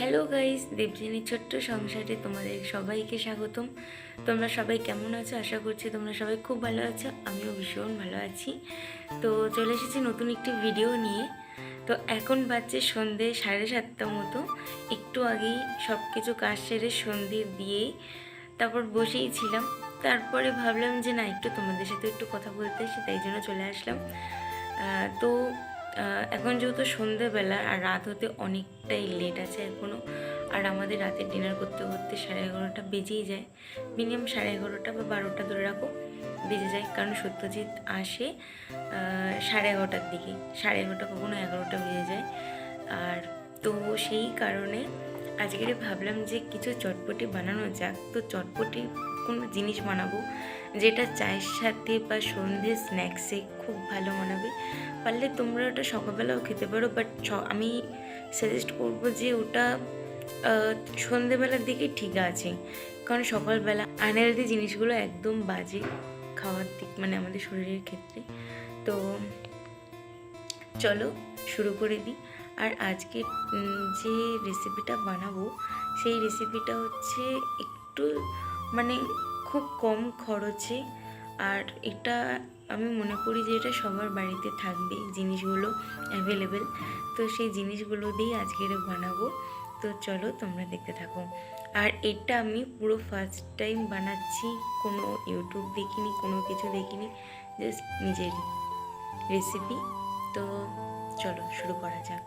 Hello guys দেবজিনী ছোট্ট সংসারে তোমাদের সবাইকে স্বাগতম। তোমরা সবাই কেমন আছো? আশা করছি তোমরা সবাই খুব ভালো আছো। আমিও ভীষণ ভালো আছি। তো চলে এসেছি নতুন একটি ভিডিও নিয়ে। তো এখন বাজছে সন্ধে সাড়ে সাতটা মতো। একটু আগেই সব কিছু কাজ সেরে সন্ধে দিয়েই তারপর বসেই ছিলাম। তারপরে ভাবলাম যে না, একটু তোমাদের সাথে একটু কথা বলতে আসি, তাই জন্য চলে আসলাম। তো এখন যেহেতু সন্ধ্যেবেলা আর রাত হতে অনেকটাই লেট আছে এখনও আর আমাদের রাতে ডিনার করতে করতে সাড়ে এগারোটা বেজেই যায়। মিনিমাম সাড়ে এগারোটা বা বারোটা ধরে রাখো, বেজে যায়। কারণ সত্যজিৎ আসে সাড়ে এগারোটার দিকে। সাড়ে এগারোটা কখনো এগারোটা বেজে যায়। আর তো সেই কারণে আজকে ভাবলাম যে কিছু চটপটি বানানো যাক। তো চটপটি কোনো জিনিস বানাবো যেটা চায়ের সাথে বা সন্ধ্যে স্ন্যাক্সে খুব ভালো মানাবে পারলে তোমরা ওটা সকালবেলাও খেতে পারো বাট আমি সাজেস্ট করব যে ওটা সন্ধেবেলার দিকে ঠিক আছে। কারণ সকালবেলা আনহেলদি জিনিসগুলো একদম বাজে খাওয়ার দিক মানে আমাদের শরীরের ক্ষেত্রে। তো চলো শুরু করে দিই। আর আজকে যে রেসিপিটা বানাবো, সেই রেসিপিটা হচ্ছে একটু মানে খুব কম খরচে। আর এটা আমি মনে করি যে এটা সবার বাড়িতে থাকবে জিনিসগুলো অ্যাভেলেবেল তো সেই জিনিসগুলো দিয়েই আজকের বানাবো। তো চলো তোমরা দেখতে থাকো। আর এটা আমি পুরো ফার্স্ট টাইম বানাচ্ছি, কোনো ইউটিউব দেখিনি, কোনো কিছু দেখিনি জাস্ট নিজের রেসিপি তো চলো শুরু করা যাক।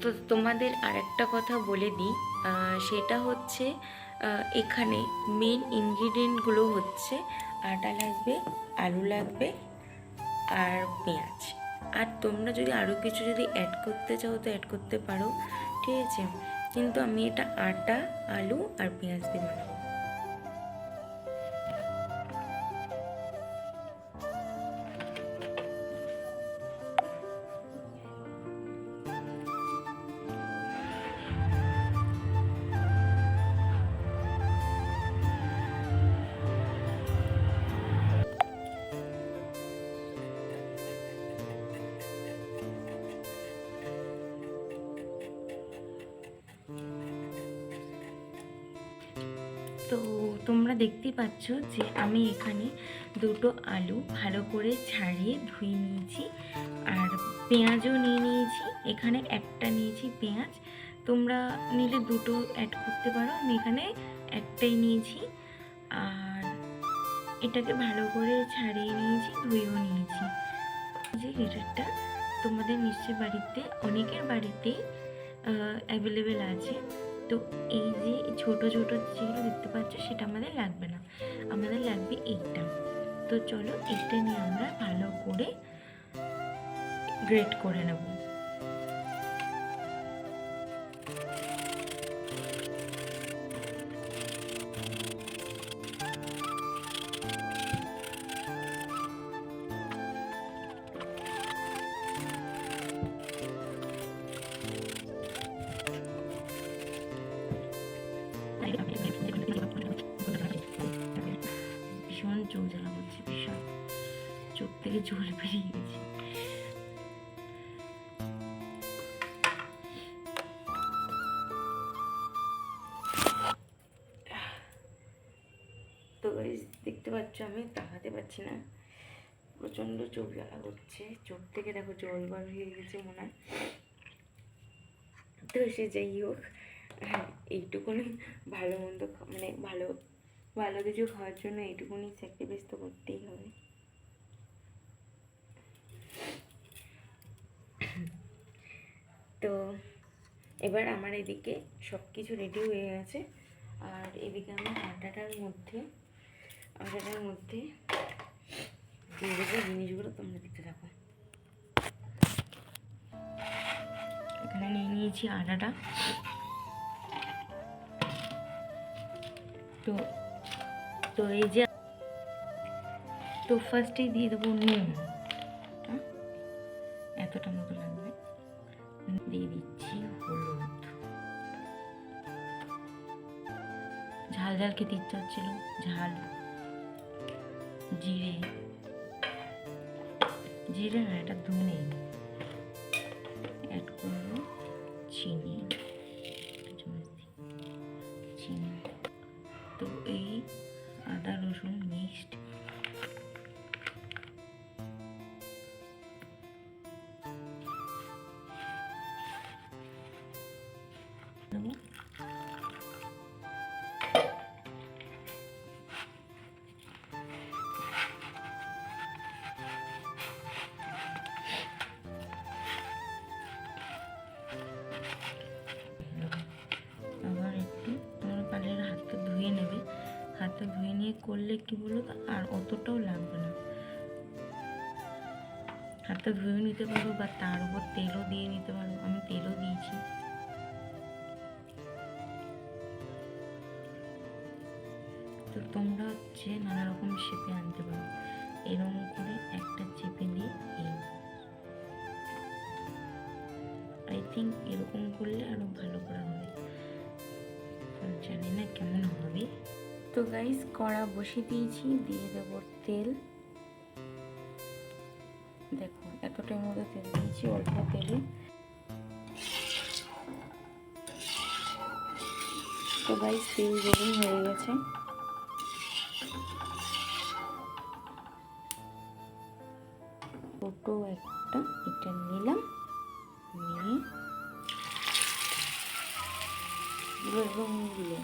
তো তোমাদের আরেকটা কথা বলে দিই। সেটা হচ্ছে এখানে মেন ইনগ্রিডিয়েন্টগুলো হচ্ছে আটা লাগবে, আলু লাগবে আর পেঁয়াজ। আর তোমরা যদি আরও কিছু যদি অ্যাড করতে চাও তো অ্যাড করতে পারো, ঠিক আছে? কিন্তু আমি এটা আটা, আলু আর পেঁয়াজ দিয়ে বানাবো। তো তোমরা দেখতে পাচ্ছ যে আমি এখানে দুটো আলু ভালো করে ছাড়িয়ে ধুয়ে নিয়েছি আর পেঁয়াজও নিয়ে নিয়েছি। এখানে একটা নিয়েছি পেঁয়াজ। তোমরা নিলে দুটো অ্যাড করতে পারো। আমি এখানে একটাই নিয়েছি। আর এটাকে ভালো করে ছাড়িয়ে নিয়েছি, ধুয়েও নিয়েছি। যে হিটারটা তোমাদের নিশ্চয় বাড়িতে, অনেকের বাড়িতেই অ্যাভেলেবেল আছে। তো এই যে ছোট ছোট যেগুলো দেখতে পাচ্ছ, সেটা আমাদের লাগবে না। আমাদের লাগবে এইটা। তো চলো এইটা নিয়ে আমরা ভালো করে গ্রেট করে নেব। থেকে জল বেরিয়ে গেছে তো দেখতে পাচ্ছ আমি তাকাতে পারছি না। প্রচণ্ড চোখ জ্বালা করছে। চোখ থেকে দেখো জল বার হয়ে গেছে মনে হয়। তো সে যাই হোক হ্যাঁ, এইটুকুনি ভালো মন্দ মানে ভালো ভালো কিছু খাওয়ার জন্য এইটুকুনি স্যাক্রিফাইস তো করতেই হবে তো এবার আমার এদিকে সব কিছু রেডি হয়ে গেছে। আর এদিকে আমি আটাটার মধ্যে আটাটার মধ্যে দিয়ে জিনিসগুলো, তোমরা দেখতে থাকো। এখানে নিয়ে নিয়েছি আটাটা। তো তো এই যে, তো ফার্স্টেই দিয়ে দেবো নুন। এতটা মতো দিচ্ছি হলুদ ঝাল ঝাল খেতে ইচ্ছা হচ্ছিল ঝাল জিরে জিরে না এটা ধনে অ্যাড করব চিনি করলে কি বলো তো? আর অতটাও লাগবে না। হাতটা ধুয়ে নিতে পারো বা তার উপর তেলও দিয়ে নিতে পারো। আমি তেলও দিয়েছি। তো তোমরা হচ্ছে নানা রকম শেপে আনতে পারো। এরকম করে একটা চেপে দিয়ে এই। আই থিঙ্ক এরকম করলে আরও ভালো করা হবে। জানি না কেমন হবে। তো গাইস কড়া বসিয়ে দিয়েছি, দিয়ে দেবো তেল। দেখো এতটার মতো তেল দিয়েছি, অল্প তেলে। তো গাইস তেল গরম হয়ে গেছে। ছোটো একটা, এটা নিলাম, নিয়ে রঙগুলো।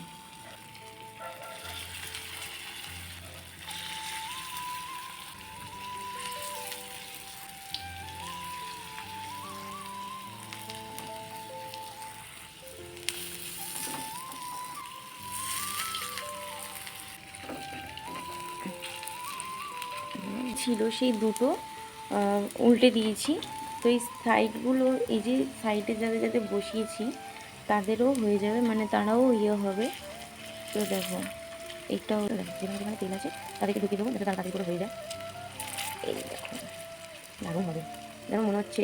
ছিল, সেই দুটো উল্টে দিয়েছি। তো এই সাইডগুলো এই যে সাইডে যাদের যাদের বসিয়েছি, তাদেরও হয়ে যাবে মানে তারাও ইয়ে হবে। তো দেখো এইটাও যেখানে যেখানে তেল আছে, তাদেরকে ঢুকিয়ে দেবো, যাতে তাড়াতাড়ি করে হয়ে যায়। এই দেখো, দারুণ হবে। যেমন মনে হচ্ছে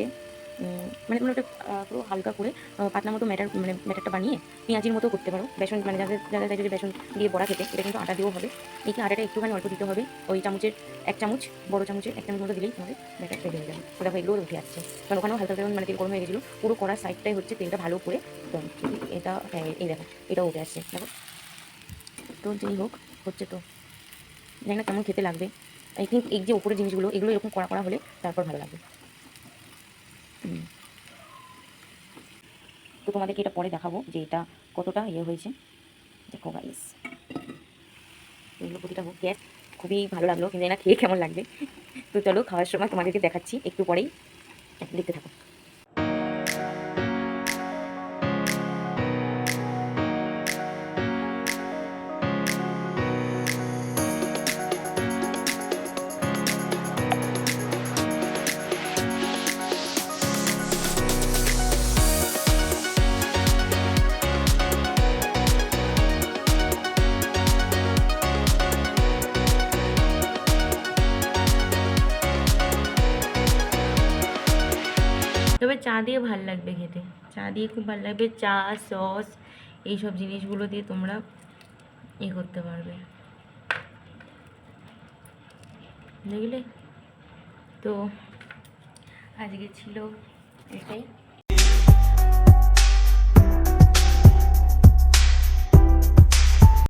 মানে তোমরা একটা পুরো হালকা করে পাতলা মতো ম্যাটার মানে ম্যাটারটা বানিয়ে পেঁয়াজির মতো করতে পারো। বেসন মানে যাদের যাদের চাই যদি বেসন দিয়ে বড়া খেতে, এটা কিন্তু আটা দিয়েও হবে। এই আটাটা একটুখানি অল্প দিতে হবে। ওই চামচের এক চামচ, বড় চামচের এক চামচ মতো দিলেই তোমাদের ব্যাটার রেডি হয়ে যাবে। ওটা দেখো এগুলো উঠে আসছে কারণ ওখানেও হালকা হালকা মানে তেল গরম হয়ে গেছিল। পুরো কড়ার সাইডটাই হচ্ছে তেলটা ভালো করে এটা হ্যাঁ এই দেখো এটাও উঠে আসছে, দেখো। তো যেই হোক, হচ্ছে তো। জানি না কেমন খেতে লাগবে। আই থিঙ্ক এই যে উপরের জিনিসগুলো, এগুলো এরকম করা করা হলে তারপর ভালো লাগবে। তো তোমাদেরকে এটা পরে দেখাবো যে এটা কতটা ইয়ে হয়েছে। দেখো গাইস এগুলো প্রতিটা গ্যাস খুবই ভালো লাগল, কিন্তু না খেয়ে কেমন লাগবে? তো চলো, খাওয়ার সময় তোমাদেরকে দেখাচ্ছি, একটু পরেই দেখতে থাকো। চা দিয়ে ভালো লাগবে খেতে। চা দিয়ে খুব ভালো লাগবে, চা, সস, এইসব জিনিসগুলো দিয়ে তোমরা এ করতে পারবে। বুঝলে? তো আজকে ছিল এটাই।